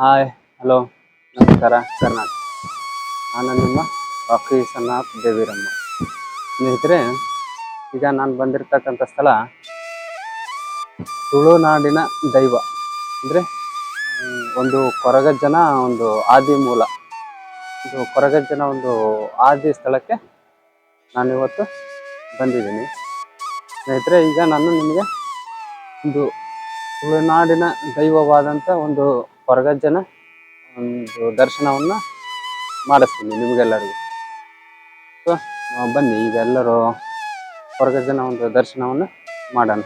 Hi hello ನಮಸ್ಕಾರ, ಕರ್ನಾಟಕ. ನಾನು ನಿಮ್ಮ ರಾಕಿ ಸನ್ನಾಥ್ ದೇವಿರಮ್ಮ. ಸ್ನೇಹಿತರೆ, ಈಗ ನಾನು ಬಂದಿರತಕ್ಕಂಥ ಸ್ಥಳ ತುಳುನಾಡಿನ ದೈವ. ಅಂದರೆ ಒಂದು ಕೊರಗಜ್ಜನ ಒಂದು ಆದಿ ಮೂಲ. ಇದು ಕೊರಗಜ್ಜನ ಒಂದು ಆದಿ ಸ್ಥಳಕ್ಕೆ ನಾನಿವತ್ತು ಬಂದಿದ್ದೀನಿ. ಸ್ನೇಹಿತರೆ, ಈಗ ನಾನು ನಿಮಗೆ ಒಂದು ತುಳುನಾಡಿನ ದೈವವಾದಂಥ ಒಂದು ಕೊರಗಜ್ಜನ ಒಂದು ದರ್ಶನವನ್ನು ಮಾಡಿಸ್ತೀನಿ ನಿಮಗೆಲ್ಲರಿಗೂ. ಸೊ ಬನ್ನಿ ಈಗ ಎಲ್ಲರೂ ಕೊರಗಜ್ಜನ ಒಂದು ದರ್ಶನವನ್ನು ಮಾಡೋಣ.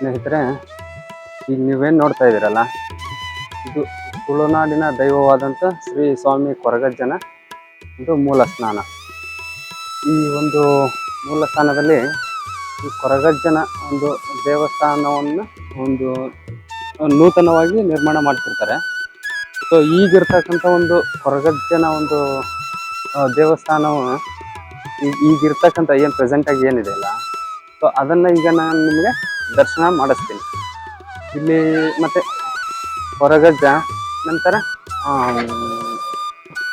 ಸ್ನೇಹಿತರೆ, ಈಗ ನೀವೇನು ನೋಡ್ತಾ ಇದ್ದೀರಲ್ಲ, ಇದು ತುಳುನಾಡಿನ ದೈವವಾದಂಥ ಶ್ರೀ ಸ್ವಾಮಿ ಕೊರಗಜ್ಜನ ಒಂದು ಮೂಲ ಸ್ನಾನ. ಈ ಒಂದು ಮೂಲ ಸ್ಥಾನದಲ್ಲಿ ಈ ಕೊರಗಜ್ಜನ ಒಂದು ದೇವಸ್ಥಾನವನ್ನು ಒಂದು ನೂತನವಾಗಿ ನಿರ್ಮಾಣ ಮಾಡ್ತಿರ್ತಾರೆ. ಸೊ ಈಗಿರ್ತಕ್ಕಂಥ ಒಂದು ಕೊರಗಜ್ಜನ ಒಂದು ದೇವಸ್ಥಾನವು ಈಗ ಈಗಿರ್ತಕ್ಕಂಥ ಏನು ಪ್ರೆಸೆಂಟಾಗಿ ಏನಿದೆ ಅಲ್ಲ? ಸೊ ಅದನ್ನು ಈಗ ನಾನು ನಿಮಗೆ ದರ್ಶನ ಮಾಡಿಸ್ತೀನಿ. ಇಲ್ಲಿ ಮತ್ತೆ ಹೊರಗಜ್ಜ, ನಂತರ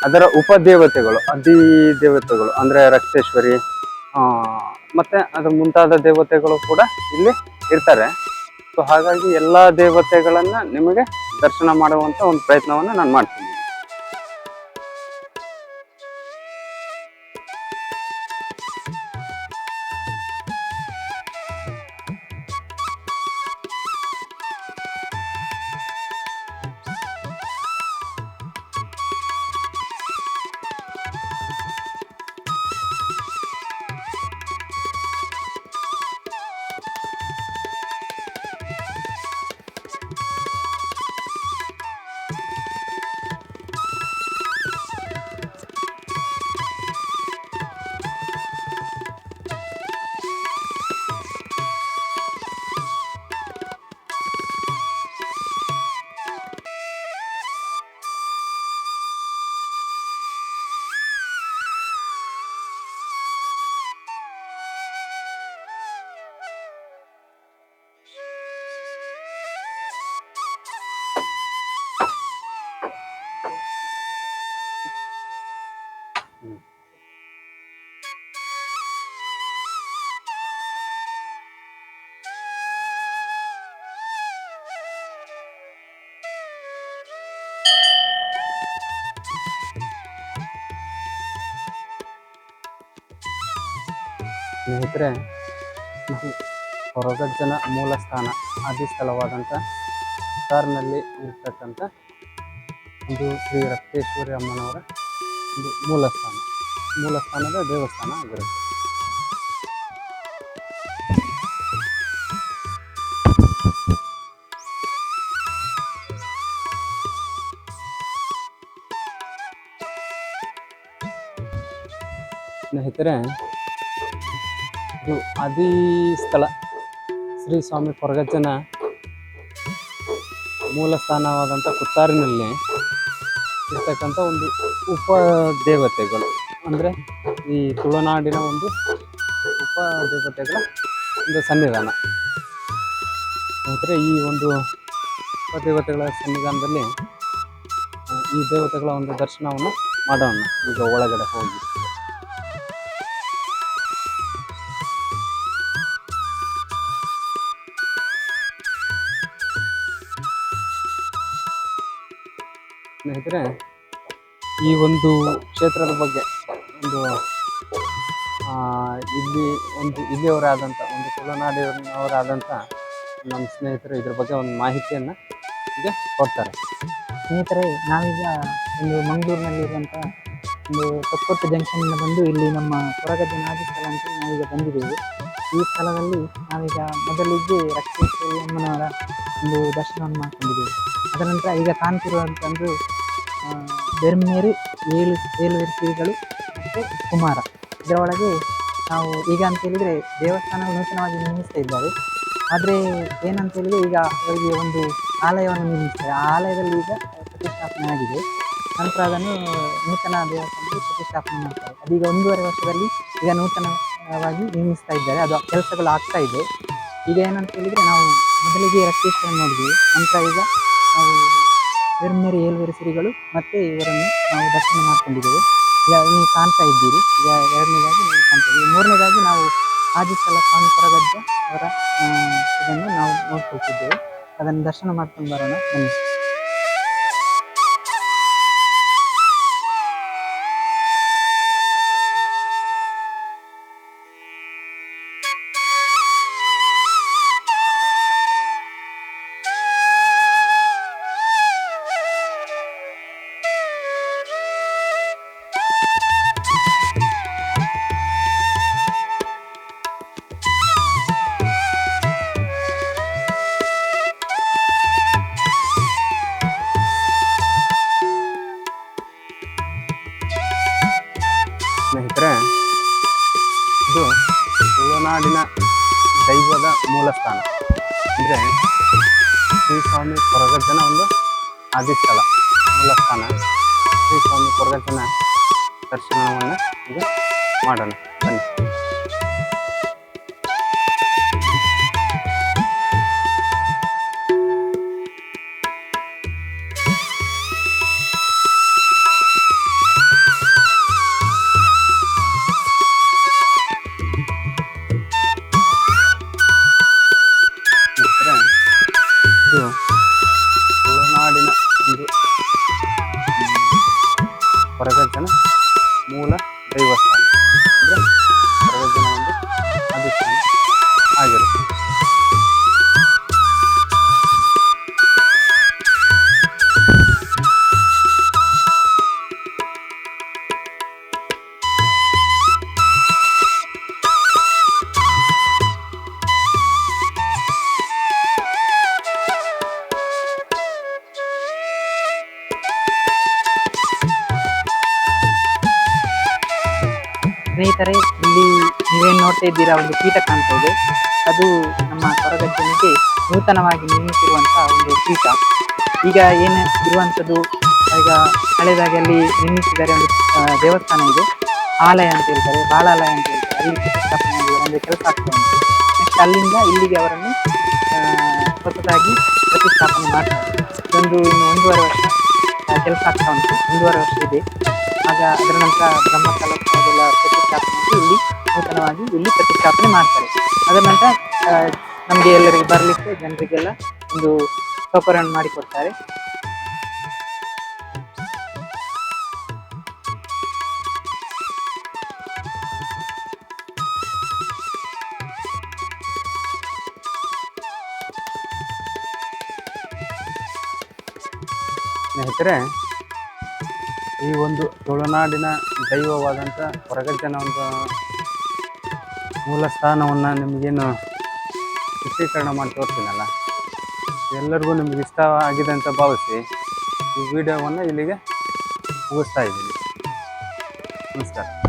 ಅದರ ಉಪದೇವತೆಗಳು ಅಧಿ ದೇವತೆಗಳು, ಅಂದರೆ ರಕ್ತೇಶ್ವರಿ ಮತ್ತೆ ಅದು ಮುಂತಾದ ದೇವತೆಗಳು ಕೂಡ ಇಲ್ಲಿ ಇರ್ತಾರೆ. ಸೊ ಹಾಗಾಗಿ ಎಲ್ಲ ದೇವತೆಗಳನ್ನು ನಿಮಗೆ ದರ್ಶನ ಮಾಡುವಂಥ ಒಂದು ಪ್ರಯತ್ನವನ್ನು ನಾನು ಮಾಡ್ತೀನಿ. ಸ್ನೇಹಿತರೆ ಹೊರಗಜ್ಜನ ಮೂಲ ಸ್ಥಾನ ಆದಿ ಸ್ಥಳವಾದಂಥ ಕಾರಿನಲ್ಲಿ ಇರ್ತಕ್ಕಂಥ ಒಂದು ಶ್ರೀ ರಕ್ತೇಶ್ವರಿ ಅಮ್ಮನವರ ಒಂದು ಮೂಲ ಸ್ಥಾನ ಮೂಲ ಸ್ಥಾನದ ದೇವಸ್ಥಾನ ಆಗಿರುತ್ತೆ. ಸ್ನೇಹಿತರೆ ಇದು ಆದಿ ಸ್ಥಳ. ಶ್ರೀ ಸ್ವಾಮಿ ಕೊರಗಜ್ಜನ ಮೂಲ ಸ್ಥಾನವಾದಂಥ ಕುತ್ತಾರಿನಲ್ಲಿ ಇರ್ತಕ್ಕಂಥ ಒಂದು ಉಪ ದೇವತೆಗಳು ಅಂದರೆ ಈ ತುಳುನಾಡಿನ ಒಂದು ಉಪ ದೇವತೆಗಳ ಒಂದು ಸನ್ನಿಧಾನ. ಅಂದರೆ ಈ ಒಂದು ಉಪ ದೇವತೆಗಳ ಸನ್ನಿಧಾನದಲ್ಲಿ ಈ ದೇವತೆಗಳ ಒಂದು ದರ್ಶನವನ್ನು ಮಾಡೋಣ. ಈಗ ಒಳಗಡೆ ಹೋಗಿ. ಸ್ನೇಹಿತರೆ, ಈ ಒಂದು ಕ್ಷೇತ್ರದ ಬಗ್ಗೆ ಒಂದು ಇಲ್ಲಿ ಒಂದು ಇಲ್ಲಿಯವರಾದಂಥ, ಒಂದು ತುಳುನಾಡಿನವರಾದಂಥ ನಮ್ಮ ಸ್ನೇಹಿತರು ಇದ್ರ ಬಗ್ಗೆ ಒಂದು ಮಾಹಿತಿಯನ್ನು ಈಗ ಕೊಡ್ತಾರೆ. ಸ್ನೇಹಿತರೆ, ನಾವೀಗ ಒಂದು ಮಂಗಳೂರಿನಲ್ಲಿರುವಂಥ ಒಂದು ತೊಕ್ಕೊಟ್ಟು ಜಂಕ್ಷನ್ನಿಂದ ಬಂದು ಇಲ್ಲಿ ನಮ್ಮ ಕೊರಗಜ್ಜನ ಸ್ಥಳ ಅಂತ ನಾವೀಗ ಬಂದಿದ್ದೇವೆ. ಈ ಸ್ಥಳದಲ್ಲಿ ನಾವೀಗ ಮೊದಲಿಗೆ ರಕ್ಷಿಸಿ ಅಮ್ಮನವರ ಒಂದು ದರ್ಶನವನ್ನು ಮಾಡ್ಕೊಂಡಿದ್ದೇವೆ. ಅದರ ನಂತರ ಈಗ ಕಾಣ್ತಿರುವಂತಂದು ಬೆರ್ಮೇರು ಏಳು ಏಳು ಶ್ರೀಗಳು ಮತ್ತು ಕುಮಾರ. ಇದರೊಳಗೆ ನಾವು ಈಗ ಅಂತ ಹೇಳಿದರೆ ದೇವಸ್ಥಾನ ನೂತನವಾಗಿ ನಿರ್ಮಿಸ್ತಾ ಇದ್ದಾರೆ. ಆದರೆ ಏನಂತ ಹೇಳಿದರೆ ಈಗ ಅವರಿಗೆ ಒಂದು ಆಲಯವನ್ನು ನಿರ್ಮಿಸ್ತಾರೆ. ಆ ಆಲಯದಲ್ಲಿ ಈಗ ಪ್ರತಿಷ್ಠಾಪನೆ ಆಗಿದೆ. ನಂತರ ಅದನ್ನು ನೂತನ ದೇವಸ್ಥಾನದಲ್ಲಿ ಪ್ರತಿಷ್ಠಾಪನೆ ಮಾಡ್ತಾರೆ. ಅದೀಗ ಒಂದೂವರೆ ವರ್ಷದಲ್ಲಿ ಈಗ ನೂತನವಾಗಿ ನಿರ್ಮಿಸ್ತಾ ಇದ್ದಾರೆ. ಅದು ಕೆಲಸಗಳು ಆಗ್ತಾ ಇದೆ. ಈಗ ಏನಂತ ಹೇಳಿದರೆ ನಾವು ಮೊದಲಿಗೆ ರಕ್ತೇಶ್ವರ ನೋಡಿದ್ವಿ. ನಂತರ ಈಗ ನಾವು ಬೇರೆ ಏಳುವೆರೆ ಶ್ರೀಗಳು ಮತ್ತು ಇವರನ್ನು ನಾವು ದರ್ಶನ ಮಾಡ್ಕೊಂಡಿದ್ದೇವೆ. ಈಗ ನೀವು ಕಾಣ್ತಾ ಇದ್ದೀರಿ. ಈಗ ಎರಡನೇದಾಗಿ ನೀವು ಕಾಣ್ತಾ ಇದ್ದೀವಿ ಮೂರನೇದಾಗಿ ನಾವು ಆದಿಸಲ ಸ್ವಾಮಿ ಕೊರಗಜ್ಜ ಅವರ ಇದನ್ನು ನಾವು ನೋಡ್ಕೊಳ್ತಿದ್ದೇವೆ. ಅದನ್ನು ದರ್ಶನ ಮಾಡ್ಕೊಂಡು ಬರೋಣ. ಬನ್ನಿ. ತುಳುನಾಡಿನ ದೈವದ ಮೂಲಸ್ಥಾನ. ಅಂದರೆ ಶ್ರೀ ಸ್ವಾಮಿ ಕೊರಗಜ್ಜನ ಒಂದು ಆದಿಸ್ಥಳ ಮೂಲಸ್ಥಾನ. ಶ್ರೀ ಸ್ವಾಮಿ ಕೊರಗಜ್ಜನ ದರ್ಶನವನ್ನು ಇದು ಮಾಡೋಣ. ಇದು ಸ್ನೇಹಿತರೆ, ಇಲ್ಲಿ ನೀವೇನು ನೋಡ್ತಾ ಇದ್ದೀರಾ, ಒಂದು ಕೀಟ ಕಾಣ್ತಾ ಇದೆ. ಅದು ನಮ್ಮ ಕೊರಗಜ್ಜನಿಗೆ ನೂತನವಾಗಿ ನಿರ್ಮಿಸಿರುವಂತಹ ಒಂದು ಕೀಟ ಈಗ ಏನು ಇರುವಂಥದ್ದು, ಈಗ ಹಳೆದಾಗಲ್ಲಿ ನಿರ್ಮಿಸಿದ್ದಾರೆ ಒಂದು ದೇವಸ್ಥಾನ ಇದೆ. ಆಲಯ ಅಂತ ಹೇಳ್ತಾರೆ, ಬಾಳಾಲಯ ಅಂತ ಹೇಳ್ತಾರೆ. ಅಲ್ಲಿ ಒಂದು ಕೆಲಸ ಆಗ್ತಾ ಉಂಟು. ನೆಕ್ಸ್ಟ್ ಅಲ್ಲಿಂದ ಇಲ್ಲಿಗೆ ಅವರನ್ನು ಹೊಸದಾಗಿ ಪ್ರತಿಷ್ಠಾಪನೆ ಮಾಡ್ತಾರೆ. ಒಂದು ಇನ್ನು ಒಂದೂವರೆ ವರ್ಷ ಕೆಲಸ ಆಗ್ತಾ ಉಂಟು. ಒಂದೂವರೆ ವರ್ಷ ಇದೆ. ಆಗ ಅದರ ನಂತರ ಬ್ರಹ್ಮಕಲಶ ಅದೆಲ್ಲ ಇಲ್ಲಿ ನೂತನವಾಗಿ ಇಲ್ಲಿ ಪ್ರತಿಷ್ಠಾಪನೆ ಮಾಡ್ತಾರೆ. ಅದರ ನಂತರ ನಮಗೆ ಎಲ್ಲರಿಗೆ ಬರಲಿಕ್ಕೆ ಜನರಿಗೆಲ್ಲ ಒಂದು ಸೌಕರ್ಯವನ್ನು ಮಾಡಿಕೊಡ್ತಾರೆ ಸ್ನೇಹಿತರೆ ಈ ಒಂದು ತುಳುನಾಡಿನ ದೈವವಾದಂಥ ಕೊರಗಜ್ಜನ ಒಂದು ಮೂಲ ಸ್ಥಾನವನ್ನು ನಿಮಗೇನು ಚಿತ್ರೀಕರಣ ಮಾಡಿ ತೋರ್ತೀನಲ್ಲ ಎಲ್ಲರಿಗೂ ನಿಮ್ಗೆ ಇಷ್ಟ ಆಗಿದೆ ಅಂತ ಭಾವಿಸಿ ಈ ವಿಡಿಯೋವನ್ನು ಇಲ್ಲಿಗೆ ಮುಗಿಸ್ತಾ ಇದ್ದೀನಿ. ನಮಸ್ಕಾರ.